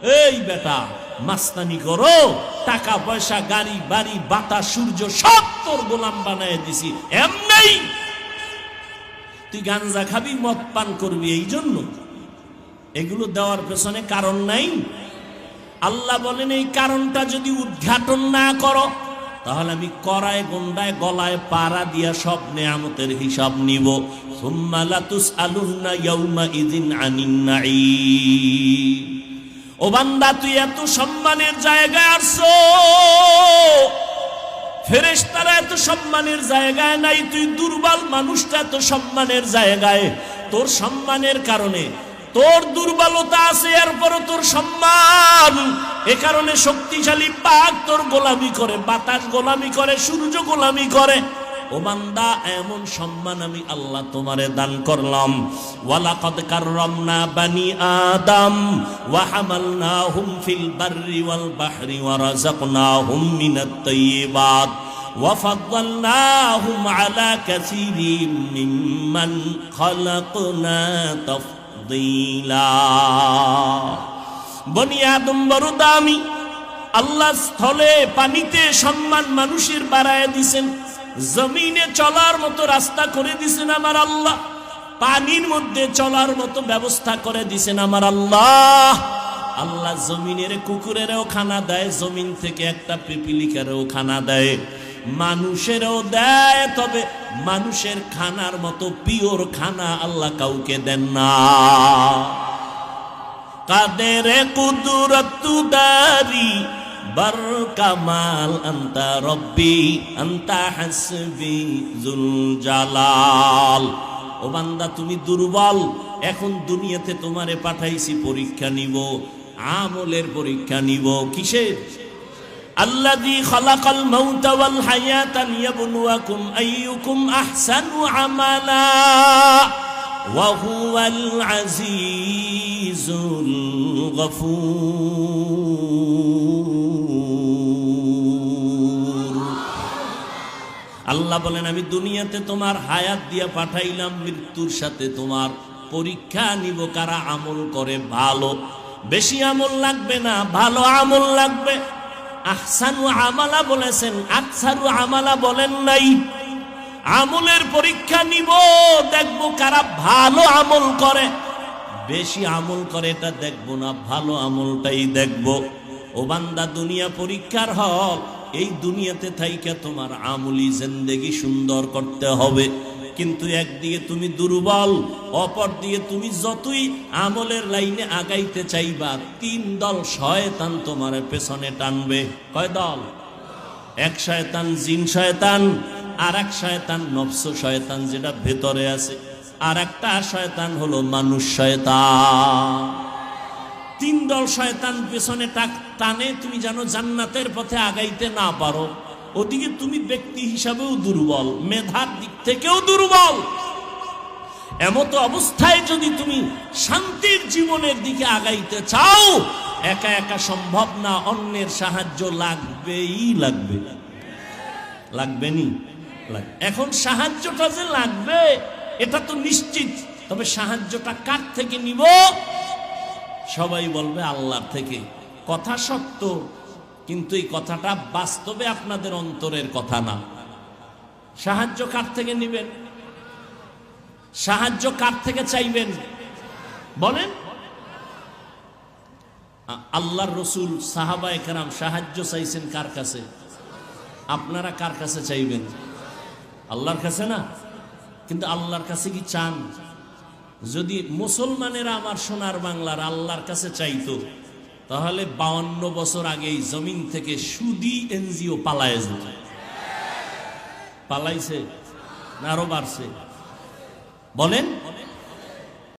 এই বেটা, মাস্তানি করো টাকা পয়সা গাড়ি, বাড়ি, বাতাস, সূর্য, সব তোর গোলাম বানায় দিছি। এমনি তুই গাঞ্জা খাবি, মদ পান করবি এই জন্য এগুলো দেওয়ার পেছনে কারণ নাই। আল্লাহ বলেন, এই কারণটা যদি উদ্ঘাটন না করো, তাহলে আমি করায় গন্ডায়, গলায় পাড়া দিয়া সব নেয়ামতের হিসাব নিব। সুম্মা লাতুস আলুন্না ইয়াউমা ইদিন আনিন নাঈম। ও বান্দা, তুই এত সম্মানের জায়গায় আসছো। ফেরেশতারা এত সম্মানের জায়গায় নাই, তুই দুর্বল মানুষটা এত সম্মানের জায়গায়। তোর সম্মানের কারণে, তোর দুর্বলতা আছে, এরপরও তোর সম্মান। এ কারণে শক্তিশালী পাক তোর গোলামি করে, বাতাস গোলামি করে, সূর্য গোলামি করে। ও বান্দা এমন সম্মান আমি আল্লাহ তোমারে দান করলাম ওয়ালাকাদ কাররামনা বানি আদম ওয়া হামালনাহুম ফিল বাররি ওয়াল বাহরি ওয়া রাযাকনাহুম মিনাত তাইয়্যিবাত وفضلناهم على كثير ممن خلقنا تفضيلا বনি আদম বড় দামি আল্লাহ স্থলে পানিতে সম্মান মানুষের বাড়ায় দিছেন জমিনে চলার মতো রাস্তা করে দিছেন আমার আল্লাহ। পানির মধ্যে চলার মতো ব্যবস্থা করে দিছেন আমার আল্লাহ। আল্লাহ জমিনের কুকুরেরও খানা দেয়, জমিন থেকে একটা পিপিলিকারও খানা দেয়। মানুষেরও দেয়, তবে মানুষের খানার মতো পিওর খানা আল্লাহ কাউকে দেন না। কাদের কুদরত দারি বার কামাল আন্তা রব্বি, আন্তা হাসবি জুল জালাল ও বান্দা, তুমি দুর্বল, এখন দুনিয়াতে তোমারে পাঠাইছি পরীক্ষা নিব, আমলের পরীক্ষা নিব। কিসের? আল্লাযী খালাকাল মাউতা ওয়াল হায়াতা লিয়াবলুয়াকুম আইয়ুকুম আহসানু আমালা, ওয়া হুয়াল আজিজুল গফুর। আল্লাহ বলেন, আমি দুনিয়াতে তোমার হায়াত দিয়া পাঠাইলাম, মৃত্যুর সাথে তোমার পরীক্ষা নিব, কারা আমল করে ভালো। বেশি আমল লাগবে না, ভালো আমল লাগবে। আহসানু আমালা বলেছেন, আকসারু আমালা বলেন নাই। আমলের পরীক্ষা নিব, দেখব কারা ভালো আমল করে। বেশি আমল করে এটা দেখব না, ভালো আমলটাই দেখব। ও বান্দা, দুনিয়া পরীক্ষার হল এই দুনিয়াতে থাইকা তোমার আমলি জিন্দেগি সুন্দর করতে হবে। কিন্তু একদিকে তুমি দুর্বল অপর দিয়ে তুমি যতই আমলের লাইনে আগাইতে চাইবা, তিন দল শয়তান তোমার পেছনে টানবে। কয় দল? এক শয়তান জিন শয়তান আর এক শয়তান নফস শয়তান যেটা ভেতরে আছে। আর একটা শয়তান হলো মানুষ শয়তান। তিন দল শয়তান পেছনে টানে, তুমি জানো জান্নাতের পথে আগাইতে না পারো। ওদিকে তুমি ব্যক্তি হিসাবেও দুর্বল, মেধার দিক থেকেও দুর্বল। এমতো অবস্থায় যদি তুমি শান্তির জীবনের দিকে আগাইতে চাও, একা একা সম্ভব না, অন্যের সাহায্য লাগবেই লাগবে। লাগবে নি এখন সাহায্যটা যে লাগবে, এটা তো নিশ্চিত। তবে সাহায্যটা কার থেকে নিব? সবাই বলবে আল্লাহর থেকে। কথা সত্য, কিন্তু এই কথাটা বাস্তবে আপনাদের অন্তরের কথা না। সাহায্য কার থেকে নেবেন? সাহায্য কার থেকে চাইবেন? বলেন। আল্লাহর রসুল সাহাবা একরাম সাহায্য চাইছেন কার কাছে? আপনারা কার কাছে চাইবেন? আল্লাহর কাছে না? কিন্তু আল্লাহর কাছে কি চান? যদি মুসলমানেরা আমার সোনার বাংলার আল্লাহর কাছে চাইতো, তাহলে বাউন্ন বছর আগেই জমিন থেকে সুদি এনজিও পালায় যেত। পালাইছে আরও বাড়ছে? বলেন।